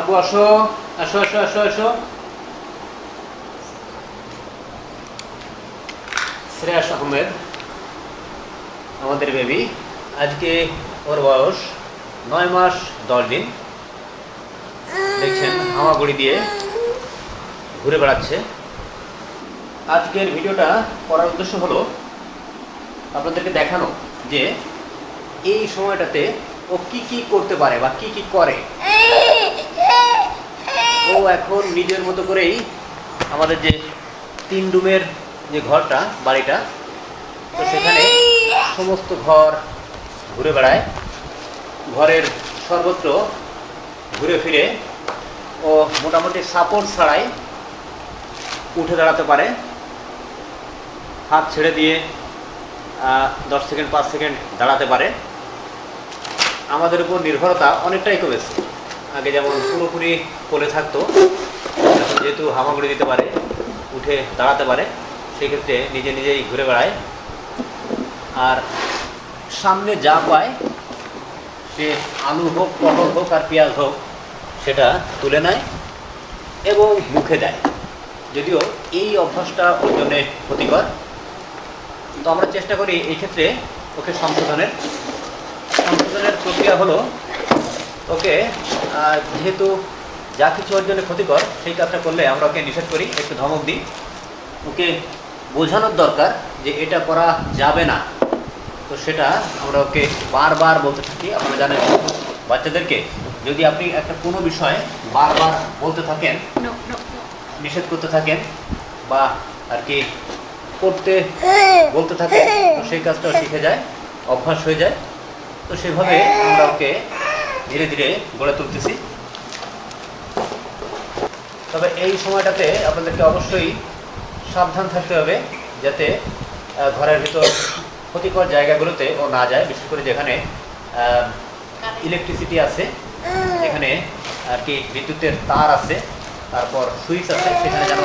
আবু আসো আসো আসো আসো আসো। শ্রেয়াস আহমেদ, আমাদের বেবি আজকে ওর বয়স নয় মাস, দশ দিন। দেখছেন, হামাগুড়ি দিয়ে ঘুরে বেড়াচ্ছে। আজকের ভিডিওটা করার উদ্দেশ্য হলো আপনাদেরকে দেখানো যে এই সময়টাতে ও কি কি করতে পারে বা কি কি করে। ও এখন নিজের মতো করেই আমাদের যে তিন রুমের যে ঘরটা, বাড়িটা, তো সেখানে সমস্ত ঘর ঘুরে বেড়ায়। ঘরের সর্বত্র ঘুরে ফিরে ও মোটামুটি সাপোর্ট ছাড়াই উঠে দাঁড়াতে পারে। হাত ছেড়ে দিয়ে দশ সেকেন্ড, পাঁচ সেকেন্ড দাঁড়াতে পারে। আমাদের উপর নির্ভরতা অনেকটাই কমেছে। আগে যেমন পুরোপুরি কোলে থাকতো যেহেতু হামাগুড়ি দিতে পারে, উঠে দাঁড়াতে পারে, সেক্ষেত্রে নিজে নিজেই ঘুরে বেড়ায়। আর সামনে যা পায়, সে আলু হোক, পটল হোক আর পেঁয়াজ হোক, সেটা তুলে নেয় এবং মুখে দেয়। যদিও এই অভ্যাসটা ওর জন্যে ক্ষতিকর। তো আমরা চেষ্টা করি এই ক্ষেত্রে ওকে সংশোধনের। সংশোধনের প্রক্রিয়া হলো ওকে যেহেতু যা কিছু ওর জন্য ক্ষতিকর সেই কাজটা করলে আমরা ওকে নিষেধ করি একটু ধমক দিই। ওকে বোঝানোর দরকার যে এটা করা যাবে না। তো সেটা আমরা ওকে বারবার বলতে থাকি আপনারা জানেন বাচ্চাদেরকে যদি আপনি একটা কোনো বিষয়ে বারবার বলতে থাকেন. নিষেধ করতে থাকেন বা আর কি করতে বলতে থাকেন তো সেই কাজটাও শিখে যায় অভ্যাস হয়ে যায়। তো সেভাবে আমরা ওকে ধীরে ধীরে গড়ে তুলতেছি। তবে এই সময়টাতে আপনাদেরকে অবশ্যই সাবধান থাকতে হবে যাতে ঘরের ভিতর ক্ষতিকর জায়গাগুলোতে ও না যায়, বিশেষ করে যেখানে ইলেকট্রিসিটি আছে এখানে আর কি বিদ্যুতের তার আছে, তারপর সুইচ আছে, সেখানে যেন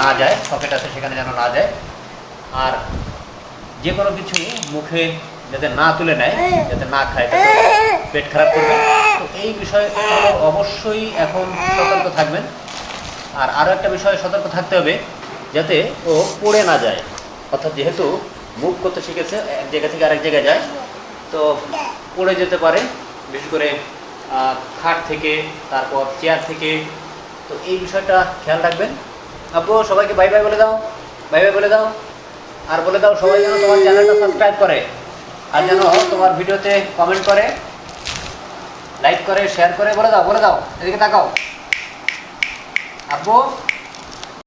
না যায়, সকেট আছে, সেখানে যেন না যায়। আর যে কোনো কিছু মুখে যাতে না তুলে নেয়, যাতে না খায় পেট খারাপ করবে তো এই বিষয়ে অবশ্যই এখন সতর্ক থাকবেন। আর আরও একটা বিষয়ে সতর্ক থাকতে হবে যাতে ও পড়ে না যায়। অর্থাৎ যেহেতু মুভ করতে শিখেছে, এক জায়গা থেকে আরেক জায়গায় যায়, তো পড়ে যেতে পারে, বিশেষ করে খাট থেকে, তারপর চেয়ার থেকে। তো এই বিষয়টা খেয়াল রাখবেন। আপু, সবাইকে বাই বাই বলে দাও, বাই বাই বলে দাও। আর বলে দাও সবাই যেন তোমার চ্যানেলটা সাবস্ক্রাইব করে, আর যেন তোমার ভিডিওতে কমেন্ট করে। লাইক করে শেয়ার করে বলে দাও বলে দাও এদিকে তাকাও। আব্বু?